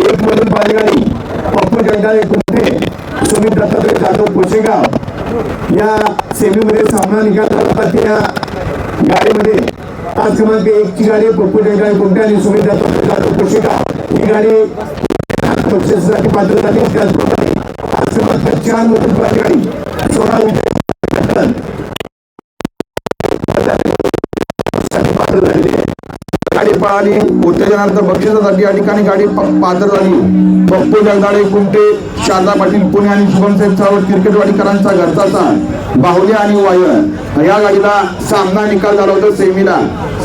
एक मधून पाहिली गाडी पप्पू जगदाळे कुंटे सुमित दत्तात्रय जाधव कोशेगाव या सेमीमध्ये सामना झाला होता गाडीमध्ये. तास क्रमांक एक ची गाडी पप्पू जगदाळे कुंटे आणि सुमित दत्तात्रय जाधव कोशेगाव ही गाडी बक्षिसासाठी पात्र झाली त्याचप्रमाणे तास क्रमांक चार मधून पाहिली गाडी सोळा पळाली उत्तेजनार्थ बक्षिसासाठी या ठिकाणी गाडी पात्र झाली. पप्पू जगदाळे कुमटे शारदा पाटील पुणे आणि शुभम साहेब क्रिकेटवाडीकरांचा घरचा साथ बाहुले आणि वायर या गाडीला सामना निकाल झाला होता सेमीला.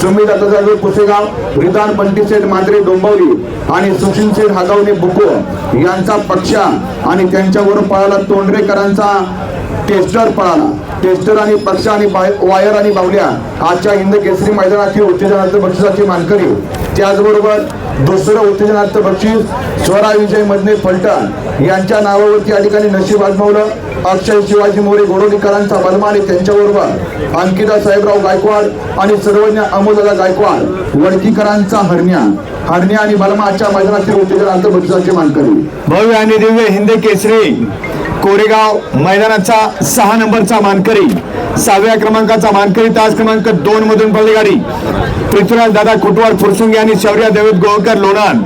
सुमित दत्तात्रय पुसेगाव रिदान पंटीसेठ मात्रे डोंबवली आणि सुशील शेठ हागावणे बुको. यांचा पक्षा आणि त्यांच्यावर पळाला तोंडरेकरांचा टेस्टर पळाला. टेस्टर आणि पक्ष आणि वायर आणि बावल्या आजच्या हिंद केसरी मैदानातील उत्तेजनार्थ बक्षिसाची मानकरी. त्याचबरोबर दुसरं उत्तेजनार्थ बक्षीस स्वरा विजय मधने फलटण. यांच्या नावावरती या ठिकाणी नशीब आजमावलं. अक्षय शिवाजी मोरे गोडोलीकरांचा बलमा आणि त्यांच्याबरोबर अंकिता साहेबराव गायकवाड आणि सर्वज्ञ अमोलदादा गायकवाड वडकीकरांचा हरण्या. हरण्या आणि बलमा आजच्या मैदानातील उत्तेजनार्थ बक्षिसाची मानकरी. भव्य आणि दिव्य हिंद केसरी. कोरेगाव मैदानाचा सहा नंबरचा मानकरी सहाव्या क्रमांकाचा मानकरी तास क्रमांक दोन मधून पडली गाडी पृथ्वीराज दादा कुटवार फुरसुंगे आणि शौर्या देवेद गोळकर लोणान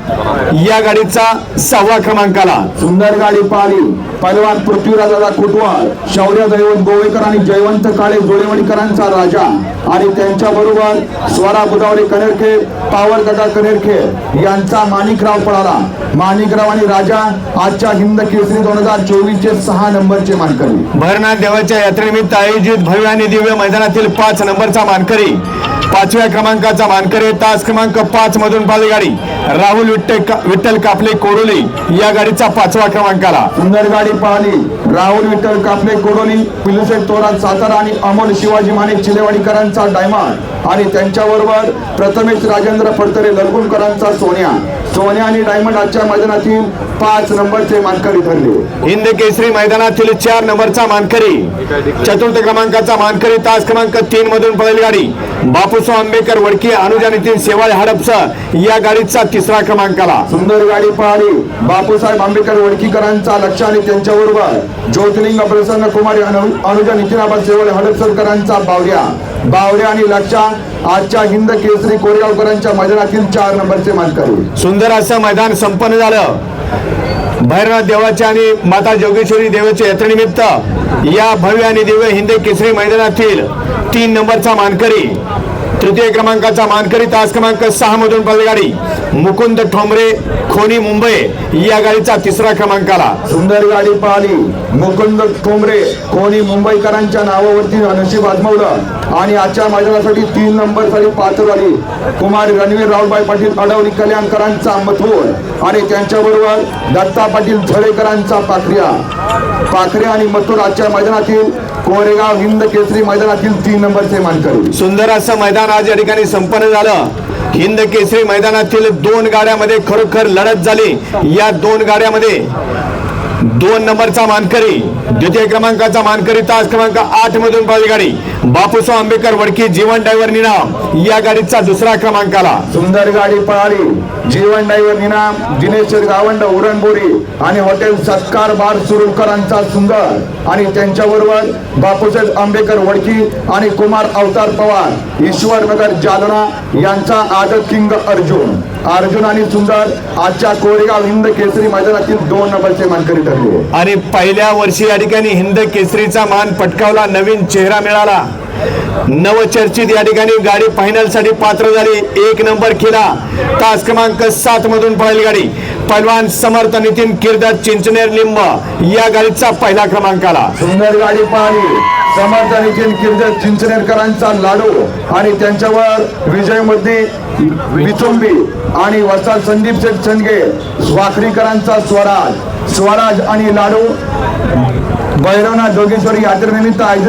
या गाडीचा सहावा क्रमांकाला. सुंदर गाडी पाहिली. पैलवान पृथ्वीराजाचा कुटवार शौर्य दैवत गोवेकर आणि जयवंत काळे जोडेवाडीकरांचा राजा आणि त्यांच्या बरोबर स्वरा बुधावले कनेरखे पावर गटा कनेरखे यांचा माणिकराव पळाला. माणिकराव आणि राजा आजच्या हिंद केसरी दोन हजार चोवीस चे सहा नंबरचे मानकरी. भरनाथ देवाच्या यात्रेनिमित्त आयोजित भव्य आणि दिव्य मैदानातील पाच नंबरचा मानकरी पाचव्या क्रमांकाचा मानकरी तास क्रमांक पाच मधून पाहिली गाडी राहुल विठ्ठल विठ्ठल कापले कोडोली या गाडीचा पाचवा क्रमांकाला सुंदर गाडी पाहिली. राहुल विठ्ठल कापले कोडोली पिलुसेट तोरात सातारा आणि अमोल शिवाजी माने चिलेवाडीकरांचा डायमंड. आणि त्यांच्याबरोबर प्रथमेश राजेंद्र फडतरे ललगुणकरांचा सोन्या. सोन्या आणि डायमंड आजच्या मैदानातील पाच नंबरचे मानकरी ठरले. हिंद केसरी मैदानातील चार नंबरचा मानकरी चतुर्थ क्रमांकाचा मानकरी तास क्रमांक तीन मधून पळेल गाडी. बापूसो आंबेकर वडकी अनुजा नितीन सेवाळे हडपस या गाडीचा तिसरा क्रमांकाला. सुंदर गाडी पाहिली. बापूसाहेब आंबेडकर वडकीकरांचा लक्ष आणि त्यांच्याबरोबर. ज्योतिलिंग प्रसन्न कुमारी अनु- अनुजा नितीनाबा सेवळे हडपसरकरांचा बावड्या. बावड्या आणि लक्षा आजच्या हिंद केसरी कोरेगावकरांच्या मैदानातील चार नंबरचे मानकरी. सुंदर असं मैदान संपन्न झालं. भैरनाथ देवाचे आणि माता जोगेश्वरी देवाच्या यात्रेनिमित्त या भव्य आणि दिव्य हिंद केसरी मैदानातील तीन नंबरचा मानकरी तृतीय क्रमांकाचा मानकरी तास क्रमांक सहा मधून पडली मुकुंद ठोंबरे खोनी मुंबई या गाडीचा तिसरा क्रमांकाला. सुंदर गाडी पाहिली. मुकुंद ठोंबरे कोणी मुंबईकरांच्या नावावरती नशीब आजमावलं. आणि आजच्या मैदानासाठी तीन नंबरसाठी पात्र झाली. कुमार रणवीर रावबाई पाटील अडवली कल्याणकरांचा मथुर आणि त्यांच्याबरोबर दत्ता पाटील झळेकरांचा पाखऱ्या. पाखऱ्या आणि मथुर आजच्या मैदानातील कोरेगाव हिंद केसरी मैदानातील तीन नंबरचे मानकरी. सुंदर असं मैदान आज या ठिकाणी संपन्न झालं. हिंद केसरी मैदानातील दोन गाड्यामध्ये खरोखर लढत झाली. या दोन गाड्यामध्ये दोन नंबरचा मानकरी द्वितीय क्रमांकाचा मानकरी तास क्रमांक आठ मधून पाहिली गाडी बापूसाहेब आंबेकर वडकी जीवन डायव्हर निनाम या गाडीचा दुसरा क्रमांक आला सुंदर गाडी पळाली. जीवन डायव्हर निनाम दिनेश गावंड उरणबोरी आणि हॉटेल सत्कार बार सुरुकरांचा सुंदर. आणि त्यांच्याबरोबर बापूसाहेब आंबेकर वडकी आणि कुमार अवतार पवार ईश्वरनगर जालना यांचा आदत किंग अर्जुन. अर्जुन आणि सुंदर आजच्या कोरेगाव हिंद केसरी मैदानातील दोन नंबरचे मानकरी ठरले. आणि पहिल्या वर्षी या ठिकाणी हिंद केसरीचा मान पटकावला नवीन चेहरा मिळाला. नवचर्चित या ठिकाणी गाडी फायनलसाठी पात्र झाली. एक नंबर केला तास क्रमांक सात मधून पळाली गाडी. पैलवान समर्थ नितीन किर्दत चिंचनेर लिंब या गाडीचा पहिला क्रमांक आला सुंदर गाडी पाहिली. समर्थ नितीन किर्जत चिंचनेरकरांचा लाडू आणि त्यांच्यावर विजयमध्ये विचुंबी आणि वसाल संदीप शेठ चंदगे वाखरीकरांचा स्वराज. स्वराज आणि लाडू. भैरवनाथ जोगेश्वरी यात्रेनिमित्त आयोजित